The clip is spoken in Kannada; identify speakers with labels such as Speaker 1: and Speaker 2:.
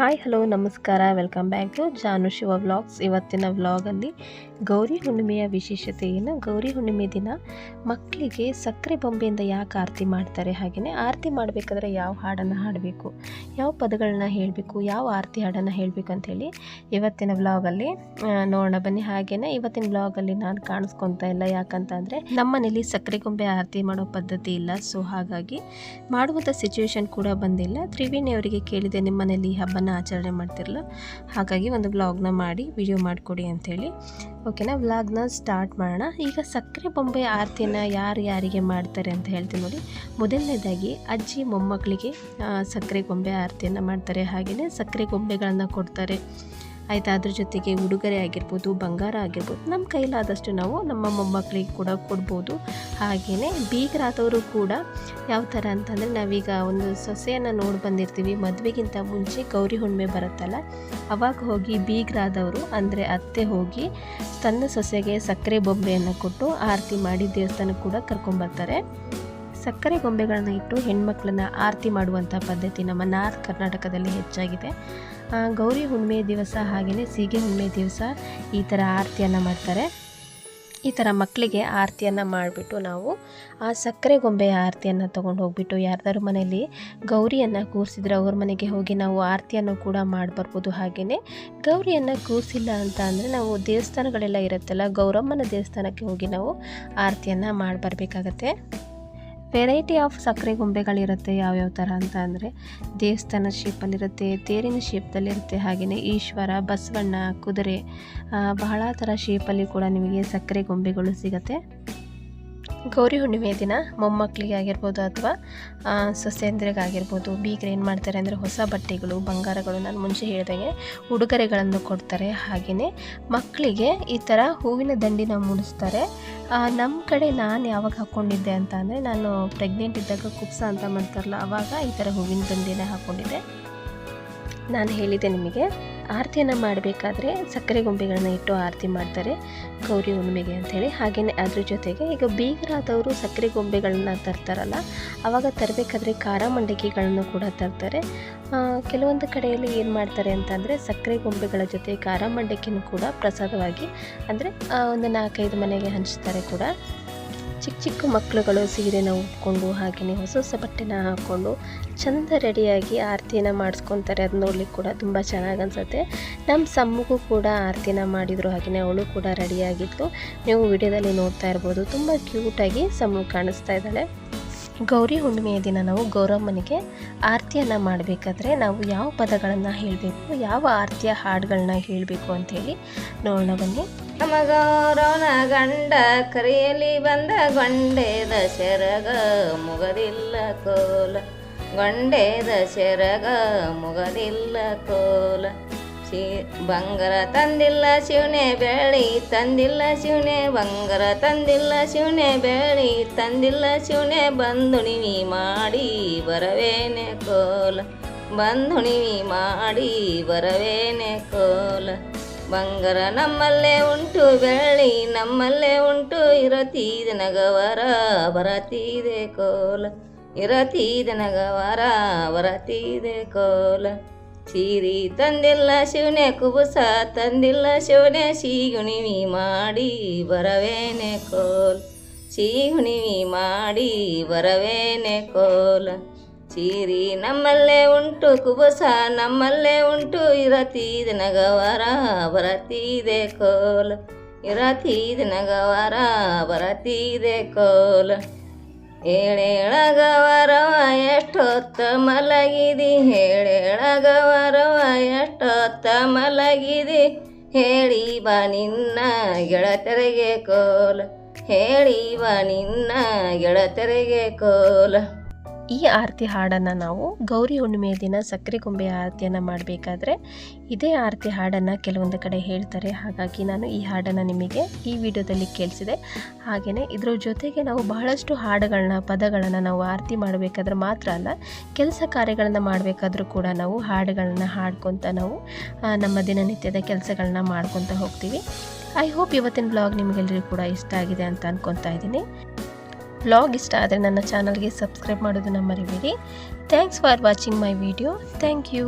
Speaker 1: ಹಾಯ್, ಹಲೋ, ನಮಸ್ಕಾರ. Welcome back to Janu Shiva vlogs. ಇವತ್ತಿನ ವ್ಲಾಗಲ್ಲಿ ಗೌರಿ ಹುಣ್ಣಿಮೆಯ ವಿಶೇಷತೆ ಏನು ಗೌರಿ ಹುಣ್ಣಿಮೆ ದಿನ ಮಕ್ಕಳಿಗೆ ಸಕ್ಕರೆ ಬೊಂಬೆಯಿಂದ ಯಾಕೆ ಆರತಿ ಮಾಡ್ತಾರೆ? ಹಾಗೆಯೇ ಆರತಿ ಮಾಡಬೇಕಾದ್ರೆ ಯಾವ ಹಾಡನ್ನು ಹಾಡಬೇಕು? ಯಾವ ಪದಗಳನ್ನ ಹೇಳಬೇಕು? ಯಾವ ಆರತಿ ಹಾಡನ್ನು ಹೇಳಬೇಕು ಅಂಥೇಳಿ ಇವತ್ತಿನ ವ್ಲಾಗಲ್ಲಿ ನೋಡೋಣ. ಬನ್ನಿ ಹಾಗೆಯೇ ಇವತ್ತಿನ ವ್ಲಾಗಲ್ಲಿ ನಾನು ಕಾಣಿಸ್ಕೊತಾ ಇಲ್ಲ. ಯಾಕಂತಂದರೆ ನಮ್ಮನೇಲಿ ಸಕ್ಕರೆ ಗೊಂಬೆ ಆರತಿ ಮಾಡೋ ಪದ್ಧತಿ ಇಲ್ಲ. ಸೊ, ಹಾಗಾಗಿ ಮಾಡುವಂಥ ಸಿಚುವೇಶನ್ ಕೂಡ ಬಂದಿಲ್ಲ. ತ್ರಿವೇಣಿಯವರಿಗೆ ಕೇಳಿದೆ ನಿಮ್ಮ ಮನೇಲಿ ಈ ಹಬ್ಬನ ಆಚರಣೆ ಮಾಡ್ತಿರಲ್ಲ, ಹಾಗಾಗಿ ಒಂದು ವ್ಲಾಗ್ನ ಮಾಡಿ ವಿಡಿಯೋ ಮಾಡಿಕೊಡಿ ಅಂಥೇಳಿ. ಓಕೆನಾ ವ್ಲಾಗ್ನ ಸ್ಟಾರ್ಟ್ ಮಾಡೋಣ. ಈಗ ಸಕ್ಕರೆ ಬೊಂಬೆ ಆರತಿನ ಯಾರು ಯಾರಿಗೆ ಮಾಡ್ತಾರೆ ಅಂತ ಹೇಳ್ತೀನಿ ನೋಡಿ. ಮೊದಲನೇದಾಗಿ ಅಜ್ಜಿ ಮೊಮ್ಮಕ್ಕಳಿಗೆ ಸಕ್ಕರೆ ಗೊಂಬೆ ಆರತಿಯನ್ನು ಮಾಡ್ತಾರೆ. ಹಾಗೆಯೇ ಸಕ್ಕರೆ ಗೊಂಬೆಗಳನ್ನು ಕೊಡ್ತಾರೆ. ಆಯಿತಾ? ಅದ್ರ ಜೊತೆಗೆ ಉಡುಗೊರೆ ಆಗಿರ್ಬೋದು, ಬಂಗಾರ ಆಗಿರ್ಬೋದು ನಮ್ಮ ಕೈಲಾದಷ್ಟು ನಾವು ನಮ್ಮ ಮೊಮ್ಮಕ್ಕಳಿಗೆ ಕೂಡ ಕೊಡ್ಬೋದು. ಹಾಗೆಯೇ ಬೀಗರಾದವರು ಕೂಡ ಯಾವ ಥರ ಅಂತಂದರೆ ನಾವೀಗ ಒಂದು ಸೊಸೆಯನ್ನು ನೋಡಿ ಬಂದಿರ್ತೀವಿ, ಮದುವೆಗಿಂತ ಮುಂಚೆ ಗೌರಿ ಹುಣ್ಣಿಮೆ ಬರುತ್ತಲ್ಲ, ಅವಾಗ ಹೋಗಿ ಬೀಗರಾದವರು ಅಂದರೆ ಅತ್ತೆ ಹೋಗಿ ತನ್ನ ಸೊಸೆಗೆ ಸಕ್ಕರೆ ಬೊಂಬೆಯನ್ನು ಕೊಟ್ಟು ಆರತಿ ಮಾಡಿ ದೇವಸ್ಥಾನಕ್ಕೆ ಕೂಡ ಕರ್ಕೊಂಬರ್ತಾರೆ. ಸಕ್ಕರೆ ಗೊಂಬೆಗಳನ್ನು ಇಟ್ಟು ಹೆಣ್ಮಕ್ಳನ್ನ ಆರತಿ ಮಾಡುವಂಥ ಪದ್ಧತಿ ನಮ್ಮ ನಾರ್ತ್ ಕರ್ನಾಟಕದಲ್ಲಿ ಹೆಚ್ಚಾಗಿದೆ. ಗೌರಿ ಹುಣ್ಣಿಮೆ ದಿವಸ ಹಾಗೆಯೇ ಸೀಗೆ ಹುಣ್ಣಿಮೆ ದಿವಸ ಈ ಥರ ಆರತಿಯನ್ನು ಮಾಡ್ತಾರೆ. ಈ ಥರ ಮಕ್ಕಳಿಗೆ ಆರತಿಯನ್ನು ಮಾಡಿಬಿಟ್ಟು ನಾವು ಆ ಸಕ್ಕರೆ ಗೊಂಬೆಯ ಆರತಿಯನ್ನು ತೊಗೊಂಡು ಹೋಗ್ಬಿಟ್ಟು ಯಾರ್ದಾರು ಮನೆಯಲ್ಲಿ ಗೌರಿಯನ್ನು ಕೂರಿಸಿದ್ರೆ ಅವ್ರ ಮನೆಗೆ ಹೋಗಿ ನಾವು ಆರತಿಯನ್ನು ಕೂಡ ಮಾಡಿ ಬರ್ಬೋದು ಹಾಗೆಯೇ ಗೌರಿಯನ್ನು ಕೂರಿಸಿಲ್ಲ ಅಂತ ಅಂದರೆ ನಾವು ದೇವಸ್ಥಾನಗಳೆಲ್ಲ ಇರುತ್ತಲ್ಲ ಗೌರಮ್ಮನ ದೇವಸ್ಥಾನಕ್ಕೆ ಹೋಗಿ ನಾವು ಆರತಿಯನ್ನು ಮಾಡಿ ಬರಬೇಕಾಗತ್ತೆ ವೆರೈಟಿ ಆಫ್ ಸಕ್ಕರೆ ಗೊಂಬೆಗಳಿರುತ್ತೆ ಯಾವ್ಯಾವ ಥರ ಅಂತ ಅಂದರೆ ದೇವಸ್ಥಾನ ಶೇಪಲ್ಲಿರುತ್ತೆ ತೇರಿನ ಶೇಪ್ದಲ್ಲಿರುತ್ತೆ ಹಾಗೆಯೇ ಈಶ್ವರ, ಬಸವಣ್ಣ, ಕುದುರೆ ಬಹಳ ಥರ ಶೇಪಲ್ಲಿ ಕೂಡ ನಿಮಗೆ ಸಕ್ಕರೆ ಗೊಂಬೆಗಳು ಸಿಗುತ್ತೆ. ಗೌರಿ ಹುಣ್ಣಿಮೆ ದಿನ ಮೊಮ್ಮಕ್ಕಳಿಗೆ ಆಗಿರ್ಬೋದು ಅಥವಾ ಸೊಸೆಯಂದ್ರಿಗಾಗಿರ್ಬೋದು ಬೀಗರು ಏನು ಮಾಡ್ತಾರೆ ಅಂದರೆ ಹೊಸ ಬಟ್ಟೆಗಳು, ಬಂಗಾರಗಳು ನಾನು ಮುಂಚೆ ಹೇಳಿದಾಗೆ ಉಡುಗೊರೆಗಳನ್ನು ಕೊಡ್ತಾರೆ ಹಾಗೆಯೇ ಮಕ್ಕಳಿಗೆ ಈ ಥರ ಹೂವಿನ ದಂಡಿನ ಮುಡಿಸ್ತಾರೆ. ನಮ್ಮ ಕಡೆ ನಾನು ಯಾವಾಗ ಹಾಕ್ಕೊಂಡಿದ್ದೆ ಅಂತ ಅಂದರೆ ನಾನು ಪ್ರೆಗ್ನೆಂಟ್ ಇದ್ದಾಗ ಕುಪ್ಸ ಅಂತ ಮಾಡ್ತಾರಲ್ಲ ಆವಾಗ ಈ ಥರ ಹೂವಿನ ದಂಡಿನ ಹಾಕ್ಕೊಂಡಿದ್ದೆ ನಾನು ಹೇಳಿದ್ದೆ ನಿಮಗೆ. ಆರತಿಯನ್ನು ಮಾಡಬೇಕಾದ್ರೆ ಸಕ್ಕರೆ ಗೊಂಬೆಗಳನ್ನ ಇಟ್ಟು ಆರತಿ ಮಾಡ್ತಾರೆ ಗೌರಿ ಹುಣ್ಣಿಮೆಗೆ ಅಂಥೇಳಿ. ಹಾಗೆಯೇ ಅದ್ರ ಜೊತೆಗೆ ಈಗ ಬೀಗರಾದವರು ಸಕ್ಕರೆ ಗೊಂಬೆಗಳನ್ನ ತರ್ತಾರಲ್ಲ ಆವಾಗ ತರಬೇಕಾದ್ರೆ ಖಾರ ಮಂಡಕ್ಕಿಗಳನ್ನು ಕೂಡ ತರ್ತಾರೆ. ಕೆಲವೊಂದು ಕಡೆಯಲ್ಲಿ ಏನು ಮಾಡ್ತಾರೆ ಅಂತಂದರೆ ಸಕ್ಕರೆ ಗೊಂಬೆಗಳ ಜೊತೆ ಖಾರ ಮಂಡಕ್ಕಿನೂ ಕೂಡ ಪ್ರಸಾದವಾಗಿ, ಅಂದರೆ ಒಂದು ನಾಲ್ಕೈದು ಮನೆಗೆ ಹಂಚ್ತಾರೆ ಕೂಡ. ಚಿಕ್ಕ ಚಿಕ್ಕ ಮಕ್ಕಳುಗಳು ಸೀರೆನ ಉಟ್ಕೊಂಡು ಹಾಗೆಯೇ ಹೊಸ ಹೊಸ ಬಟ್ಟೆನ ಹಾಕ್ಕೊಂಡು ಚಂದ ರೆಡಿಯಾಗಿ ಆರತಿನ ಮಾಡಿಸ್ಕೊತಾರೆ. ಅದು ನೋಡ್ಲಿಕ್ಕೆ ಕೂಡ ತುಂಬ ಚೆನ್ನಾಗಿ ಅನ್ಸುತ್ತೆ. ನಮ್ಮ ಸಮ್ಮಗೂ ಕೂಡ ಆರತಿನ ಮಾಡಿದರು ಹಾಗೆಯೇ ಅವಳು ಕೂಡ ರೆಡಿಯಾಗಿತ್ತು ನೀವು ವಿಡಿಯೋದಲ್ಲಿ ನೋಡ್ತಾ ಇರ್ಬೋದು. ತುಂಬ ಕ್ಯೂಟಾಗಿ ಸಮ್ಮು ಕಾಣಿಸ್ತಾ ಇದ್ದಾಳೆ. ಗೌರಿ ಹುಣ್ಣಿಮೆಯ ದಿನ ನಾವು ಗೌರಮ್ಮನಿಗೆ ಆರತಿಯನ್ನು ಮಾಡಬೇಕಾದ್ರೆ ನಾವು ಯಾವ ಪದಗಳನ್ನು ಹೇಳಬೇಕು, ಯಾವ ಆರತಿಯ ಹಾಡುಗಳನ್ನ ಹೇಳಬೇಕು ಅಂತೇಳಿ ನೋಡೋಣ ಬನ್ನಿ.
Speaker 2: ನಮಗೌರವನ ಗಂಡ ಕರೆಯಲಿ ಬಂದ ಗೊಂಡೆ ಸೆರಗ ಮುಗದಿಲ್ಲ ಕೋಲ. ಗೊಂಡೆ ಸೆರಗ ಮುಗದಿಲ್ಲ ಕೋಲ. ಶಿ ಬಂಗಾರ ತಂದಿಲ್ಲ ಶಿವನೆ ಬೆಳಿ ತಂದಿಲ್ಲ ಶಿವನೆ ಬಂಗಾರ ತಂದಿಲ್ಲ ಶಿವನೆ ಬೆಳಿ ತಂದಿಲ್ಲ ಶಿವನೇ ಬಂದುಣಿವಿ ಮಾಡಿ ಬರವೇನೆ ಕೋಲ. ಬಂದುಣಿವಿ ಮಾಡಿ ಬರವೇನೆ ಕೋಲ. ಬಂಗಾರ ನಮ್ಮಲ್ಲೇ ಉಂಟು, ಬೆಳ್ಳಿ ನಮ್ಮಲ್ಲೇ ಉಂಟು, ಇರತೀದ ನಗವರ, ಬರತೀದೆ ಕೋಲ. ಇರತೀದ ನಗವರ, ಬರತೀದೆ ಕೋಲ. ಸೀರಿ ತಂದಿಲ್ಲ ಶಿವನೇ, ಕುಬುಸ ತಂದಿಲ್ಲ ಶಿವನೇ ಸೀಗುಣಿವಿ ಮಾಡಿ ಬರವೇನೆ ಕೋಲ್. ಸೀಗುಣಿವಿ ಮಾಡಿ ಬರವೇನೆ ಕೋಲ. ಚೀರಿ ನಮ್ಮಲ್ಲೇ ಉಂಟು, ಕುಬುಸ ನಮ್ಮಲ್ಲೇ ಉಂಟು, ಇರತೀದ ನಗವರ ಬರತೀದೆ ಕೋಲ, ಇರತೀದ ನಗವರ ಬರತೀದೆ ಕೋಲ. ಹೇಳೇಳಗವರವ ಎಷ್ಟೊತ್ತ ಮಲಗಿದಿ ಹೇಳೇಳಗವರವ ಎಷ್ಟೊತ್ತ ಮಲಗಿದಿ, ಹೇಳಿ ಬಾ ನಿನ್ನ ಗೆಳತರಿಗೆ ಕೋಲ, ಹೇಳಿ ಬಾ ನಿನ್ನ ಗೆಳತರಿಗೆ ಕೋಲ.
Speaker 1: ಈ ಆರತಿ ಹಾಡನ್ನು ನಾವು ಗೌರಿ ಹುಣ್ಣಿಮೆಯ ದಿನ, ಸಕ್ಕರೆ ಗೊಂಬೆಯ ಆರತಿಯನ್ನು ಮಾಡಬೇಕಾದ್ರೆ ಇದೇ ಆರತಿ ಹಾಡನ್ನು ಕೆಲವೊಂದು ಕಡೆ ಹೇಳ್ತಾರೆ. ಹಾಗಾಗಿ ನಾನು ಈ ಹಾಡನ್ನು ನಿಮಗೆ ಈ ವಿಡಿಯೋದಲ್ಲಿ ಕೇಳಿಸಿದೆ. ಹಾಗೆಯೇ ಇದರ ಜೊತೆಗೆ ನಾವು ಬಹಳಷ್ಟು ಹಾಡುಗಳನ್ನ ಪದಗಳನ್ನು ನಾವು ಆರತಿ ಮಾಡಬೇಕಾದ್ರೆ ಮಾತ್ರ ಅಲ್ಲ, ಕೆಲಸ ಕಾರ್ಯಗಳನ್ನು ಮಾಡಬೇಕಾದ್ರೂ ಕೂಡ ನಾವು ಹಾಡುಗಳನ್ನ ಹಾಡ್ಕೊತ ನಾವು ನಮ್ಮ ದಿನನಿತ್ಯದ ಕೆಲಸಗಳನ್ನ ಮಾಡ್ಕೊತ ಹೋಗ್ತೀವಿ. ಐ ಹೋಪ್ ಇವತ್ತಿನ ಬ್ಲಾಗ್ ನಿಮಗೆಲ್ಲರಿಗೂ ಕೂಡ ಇಷ್ಟ ಆಗಿದೆ ಅಂತ ಅನ್ಕೊತಾ ಇದ್ದೀನಿ. ಬ್ಲಾಗ್ ಇಷ್ಟ ಆದರೆ ನನ್ನ ಚಾನಲ್ಗೆ ಸಬ್ಸ್ಕ್ರೈಬ್ ಮಾಡೋದನ್ನು ಮರಿಬೇಡಿ. Thanks for watching my video thank you